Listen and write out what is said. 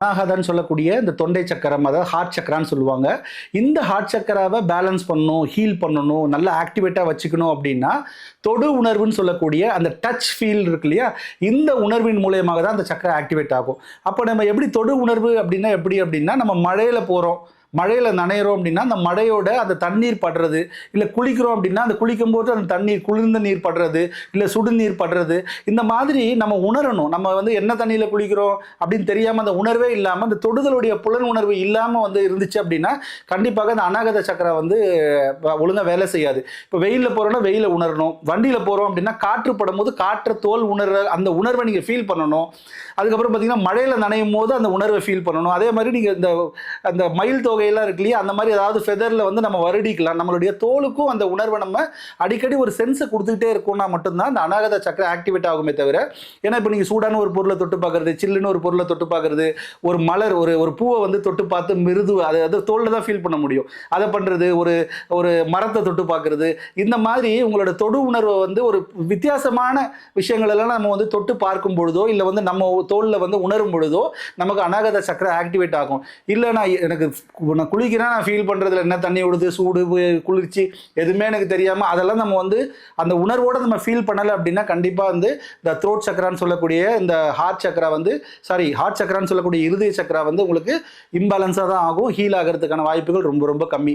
அனாகதன்னு சொல்லக்கூடிய இந்த தொண்டை சக்கரம் அதாவது ஹார்ட் சக்கரான்னு சொல்லுவாங்க. இந்த ஹார்ட் சக்கராவை பேலன்ஸ் பண்ணணும் ஹீல் பண்ணணும் நல்லா ஆக்டிவேட்டாக வச்சுக்கணும் அப்படின்னா தொடு உணர்வுன்னு சொல்லக்கூடிய அந்த டச் ஃபீல் இருக்கு இல்லையா? இந்த உணர்வின் மூலயமாக தான் அந்த சக்கரை ஆக்டிவேட் ஆகும். அப்போ நம்ம எப்படி தொடு உணர்வு அப்படின்னா எப்படி அப்படின்னா நம்ம மழையில் போகிறோம் மழையில் நனையிறோம் அப்படின்னா அந்த மழையோட அந்த தண்ணீர் படுறது இல்லை குளிக்கிறோம் அப்படின்னா அந்த குளிக்கும் போது அந்த தண்ணீர் குளிர்ந்த நீர் படுறது இல்லை சுடுநீர் படுறது இந்த மாதிரி நம்ம உணரணும். நம்ம வந்து என்ன தண்ணியில் குளிக்கிறோம் அப்படின்னு தெரியாமல் அந்த உணர்வே இல்லாமல் அந்த தொடுதலுடைய புலன் உணர்வு இல்லாமல் வந்து இருந்துச்சு அப்படின்னா கண்டிப்பாக அந்த அநாகத சக்கரை வந்து ஒழுங்காக வேலை செய்யாது. இப்போ வெயிலில் போகிறோன்னா வெயிலை உணரணும். வண்டியில் போகிறோம் அப்படின்னா காற்று படும்போது காற்று தோல் உணர்ற அந்த உணர்வை நீங்கள் ஃபீல் பண்ணணும். அதுக்கப்புறம் பார்த்தீங்கன்னா மழையில் நனையும் போது அந்த உணர்வை ஃபீல் பண்ணணும். அதே மாதிரி நீங்கள் இந்த அந்த மயில் தோகையெல்லாம் இருக்கு இல்லையா? அந்த மாதிரி ஏதாவது ஃபெதரில் வந்து நம்ம வருடிக்கலாம். நம்மளுடைய தோலுக்கும் அந்த உணர்வை நம்ம அடிக்கடி ஒரு சென்ஸை கொடுத்துக்கிட்டே இருக்கோம்னா மட்டும்தான் அந்த அநாகத சக்கரை ஆக்டிவேட் ஆகுமே தவிர ஏன்னா இப்போ நீங்கள் சூடான ஒரு பொருளை தொட்டு பார்க்குறது சில்லுன்னு ஒரு பொருளை தொட்டு பார்க்குறது ஒரு மலர் ஒரு ஒரு பூவை வந்து தொட்டு பார்த்து மிருது அது அது தோலில் தான் ஃபீல் பண்ண முடியும். அதை பண்ணுறது ஒரு ஒரு மரத்தை தொட்டு பார்க்குறது இந்த மாதிரி உங்களோட தொடு உணர்வை வந்து ஒரு வித்தியாசமான விஷயங்கள் எல்லாம் நம்ம வந்து தொட்டு பார்க்கும் பொழுதோ இல்லை வந்து நம்ம தோலில் வந்து உணரும் பொழுதோ நமக்கு அநாகத சக்கரை ஆக்டிவேட் ஆகும். இல்லை நான் எனக்கு இப்போ நான் குளிக்கிறேன் நான் ஃபீல் பண்ணுறதுல என்ன தண்ணி விடுது சூடு குளிர்ச்சி எதுவுமே எனக்கு தெரியாமல் அதெல்லாம் நம்ம வந்து அந்த உணர்வோடு நம்ம ஃபீல் பண்ணலை அப்படின்னா கண்டிப்பாக வந்து இந்த த்ரோட் சக்கரான்னு சொல்லக்கூடிய இந்த ஹார்ட் சக்கரா வந்து சாரி ஹார்ட் சக்கரான்னு சொல்லக்கூடிய இருதய சக்கரா வந்து உங்களுக்கு இம்பேலன்ஸாக தான் ஆகும். ஹீல் ஆகிறதுக்கான வாய்ப்புகள் ரொம்ப ரொம்ப கம்மி.